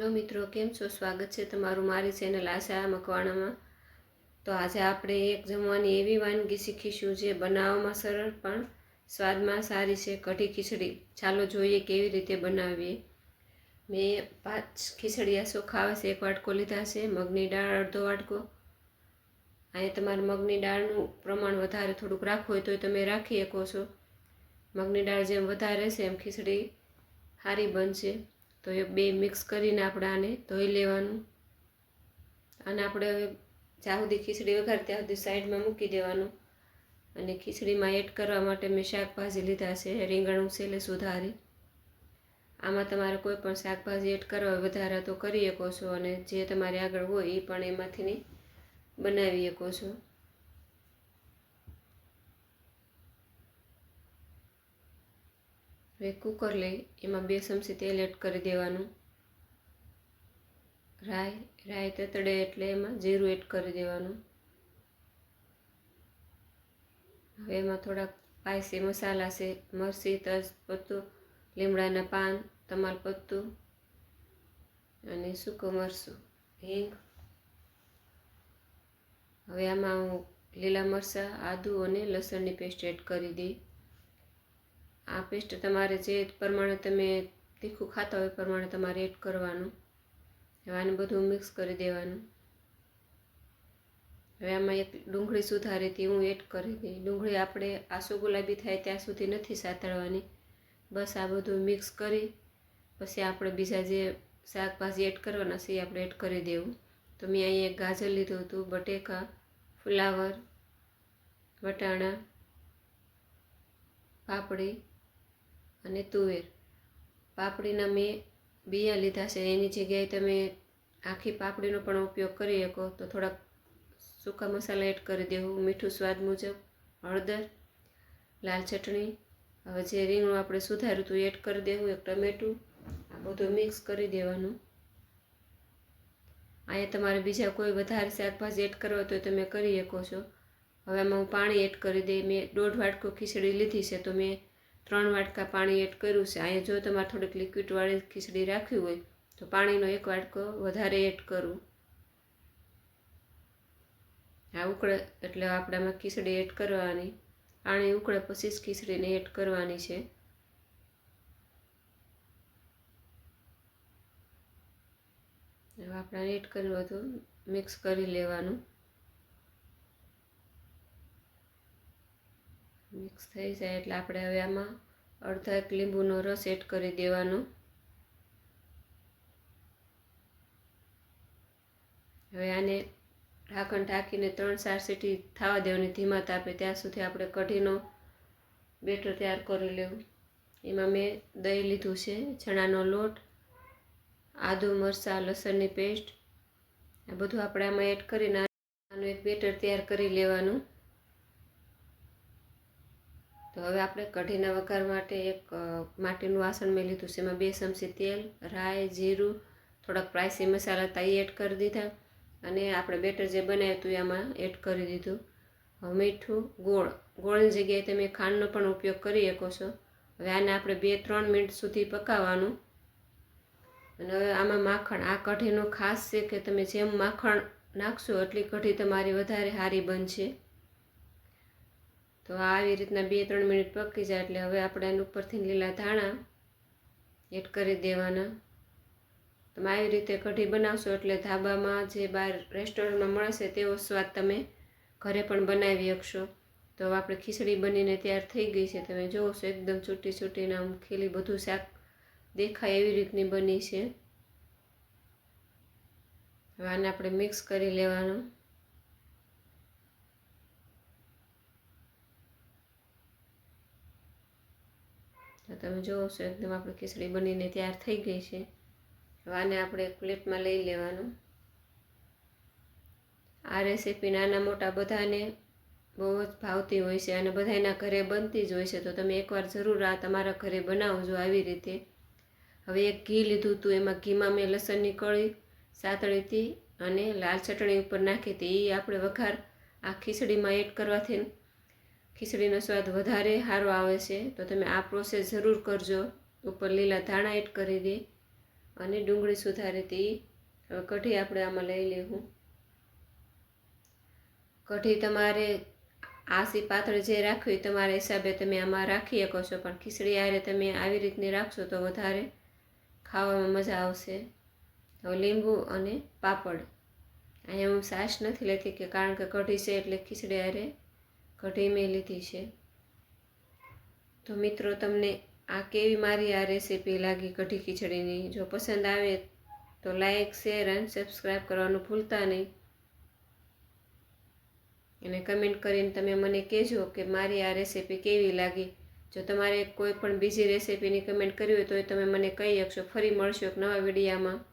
Hello મિત્રો, કેમ છો? સ્વાગત છે તમારું મારી ચેનલ આશા મકવાણામાં. તો આજે આપણે એક જમવાની એવી વાનગી શીખીશું જે બનાવવામાં સરળ પણ સ્વાદમાં સારી છે, કઢી ખીચડી. ચાલો જોઈએ કેવી રીતે બનાવીએ. મેં પાંચ ખીચડિયા ચોખા આવે એક વાટકો લીધા છે મગની દાળ, અડધો વાટકો. અહીંયા તમારે મગની દાળનું પ્રમાણ વધારે થોડુંક રાખવું હોય તો તમે રાખી શકો છો. મગની દાળ જેમ વધારે છે એમ ખીચડી સારી બનશે. તો એ બે મિક્સ કરીને આપણે આને ધોઈ લેવાનું. અને આપણે હવે જ્યાં ખીચડી વઘાર ત્યાં સુધી સાઈડમાં મૂકી દેવાનું. અને ખીચડીમાં એડ કરવા માટે મેં શાકભાજી લીધા છે, રીંગણ ઉછેલે સુધારી. આમાં તમારે કોઈ પણ શાકભાજી એડ કરવા વધારા વધારે તો કરી શકો છો અને જે તમારે આગળ હોય એ પણ એમાંથીની બનાવી શકો છો. હવે કુકર લઈ, એમાં બે ચમચી તેલ એડ કરી દેવાનું. રાઈ રાઈ તતડે એટલે એમાં જીરું એડ કરી દેવાનું. હવે એમાં થોડાક પાયસી મસાલા છે, મરચી, તજપત્તું, લીમડાના પાન, તમાલપત્તું અને સૂકું મરચું, હિંગ. હવે આમાં હું લીલા મરચાં, આદુ અને લસણની પેસ્ટ એડ કરી દઈ. આ પેસ્ટ તમારે જે પ્રમાણે તમે તીખું ખાતા હોય પ્રમાણે તમારે એડ કરવાનું. હવે આને બધું મિક્સ કરી દેવાનું. હવે આમાં એક ડુંગળી સુધારી હતી હું એડ કરી દઈ. ડુંગળી આપણે આસુ ગુલાબી થાય ત્યાં સુધી નથી સાતળવાની. બસ આ બધું મિક્સ કરી, પછી આપણે બીજા જે શાકભાજી એડ કરવાના છે એ આપણે એડ કરી દેવું. તો મેં અહીંયા એક ગાજર લીધું હતું, બટેકા, ફ્લાવર, વટાણા, પાપડી અને તુવેર. પાપડીના મેં બિયા લીધા છે. એની જગ્યાએ તમે આખી પાપડીનો પણ ઉપયોગ કરી શકો. તો થોડાક સૂકા મસાલા એડ કરી દેવું મીઠું સ્વાદ મુજબ હળદર, લાલ ચટણી, હવે જે રીંગણું આપણે સુધાર્યું હતું એડ કરી દેવું એક ટમેટું, આ બધું મિક્સ કરી દેવાનું. અહીંયા તમારે બીજા કોઈ વધારે શાકભાજી એડ કરવા તો તમે કરી શકો છો. હવે આમાં હું પાણી એડ કરી દઈ મેં દોઢ વાટકો ખીચડી લીધી છે, તો મેં ત્રણ વાટકા પાણી એડ કર્યું છે. અહીંયા જો તમારે થોડીક લિક્વિડવાળી ખીચડી રાખવી હોય, તો પાણીનો એક વાટકો વધારે એડ કરું. આ ઉકળે એટલે આપણામાં ખીચડી એડ કરવાની. પાણી ઉકળે પછી જ ખીચડીને એડ કરવાની છે. હવે આપણે એડ કર્યું બધું મિક્સ કરી લેવાનું. મિક્સ થઈ જાય એટલે આપણે હવે આમાં અડધા એક લીંબુનો રસ એડ કરી દેવાનો. હવે આને ઢાંકણ ઢાંકીને ત્રણ ચાર સીટી થવા દેવાની ધીમા તાપે. ત્યાં સુધી આપણે કઢીનો બેટર તૈયાર કરી લેવું. એમાં મેં દહીં લીધું છે, ચણાનો લોટ, આદુ મરચાં, લસણની પેસ્ટ. આ બધું આપણે આમાં એડ કરીને આનું એક બેટર તૈયાર કરી લેવાનું. તો હવે આપણે કઢીના વઘાર માટે એક માટીનું વાસણ મેં લીધું છે. એમાં બે ચમચી તેલ, રાઈ, જીરું, થોડાક પ્રાઇસી મસાલા હતા એ એડ કરી દીધા અને આપણે બેટર જે બનાવ્યું હતું એમાં એડ કરી દીધું. મીઠું, ગોળ. ગોળની જગ્યાએ તમે ખાંડનો પણ ઉપયોગ કરી શકો છો. હવે આને આપણે બે, ત્રણ મિનિટ સુધી પકાવવાનું. અને હવે આમાં માખણ. આ કઢીનો ખાસ છે કે તમે જેમ માખણ નાખશો એટલી કઢી તમારી વધારે સારી બનશે. તો આવી રીતના બે, ત્રણ મિનિટ પકી જાય એટલે હવે આપણે એની ઉપરથી લીલા ધાણા એડ કરી દેવાના. તમે આવી રીતે કઢી બનાવશો એટલે ધાબામાં જે બહાર રેસ્ટોરન્ટમાં મળશે તેવો સ્વાદ તમે ઘરે પણ બનાવી શકશો. તો આપણે ખીચડી બનીને તૈયાર થઈ ગઈ છે. તમે જોશો એકદમ છૂટી છૂટીને આમ ખીલી બધું શાક દેખાય એવી રીતની બની છે. હવે આને આપણે મિક્સ કરી લેવાનું. તો તમે જોવો છો, એકદમ આપણે ખીચડી બનીને તૈયાર થઈ ગઈ છે. હવે આને આપણે એક પ્લેટમાં લઈ લેવાનું. આ રેસીપી નાના મોટા બધાને બહુ જ ભાવતી હોય છે અને બધાના ઘરે બનતી જ હોય છે. તો તમે એકવાર જરૂર આ તમારા ઘરે બનાવજો આવી રીતે. હવે એક ઘી લીધું હતું, એમાં ઘીમાં મેં લસણની કળી સાતળી હતી અને લાલ ચટણી ઉપર નાખી હતી. એ આપણે વઘાર આ ખીચડીમાં એડ કરવાથી ખીચડીનો સ્વાદ વધારે સારો આવે છે, તો તમે આ પ્રોસેસ જરૂર કરજો. ઉપર લીલા ધાણા એડ કરી દે અને ડુંગળી સુધારી હતી હવે કઢી આપણે આમાં લઈ લેવું. કઢી તમારે આસી પાતળી જે રાખવી તમારા હિસાબે તમે આમાં રાખી શકો છો, પણ ખીચડી આરે તમે આવી રીતની રાખશો તો વધારે ખાવામાં મજા આવશે. હવે લીંબુ અને પાપડ. અહીંયા હું સાસ નથી લેતી કે કારણ કે કઢી છે એટલે ખીચડી આરે કઢી મેં લીધી છે. તો મિત્રો, તમને આ કેવી મારી આ રેસીપી લાગી કઢી ખીચડીની? જો પસંદ આવે તો લાઈક, શેર અને સબસ્ક્રાઈબ કરવાનું ભૂલતા નહીં. અને કમેન્ટ કરીને તમે મને કહેજો કે મારી આ રેસીપી કેવી લાગી. જો તમારે કોઈ પણ બીજી રેસીપીની કમેન્ટ કરવી હોય તો તમે મને કહી શકશો. ફરી મળશો એક નવા વિડીયામાં.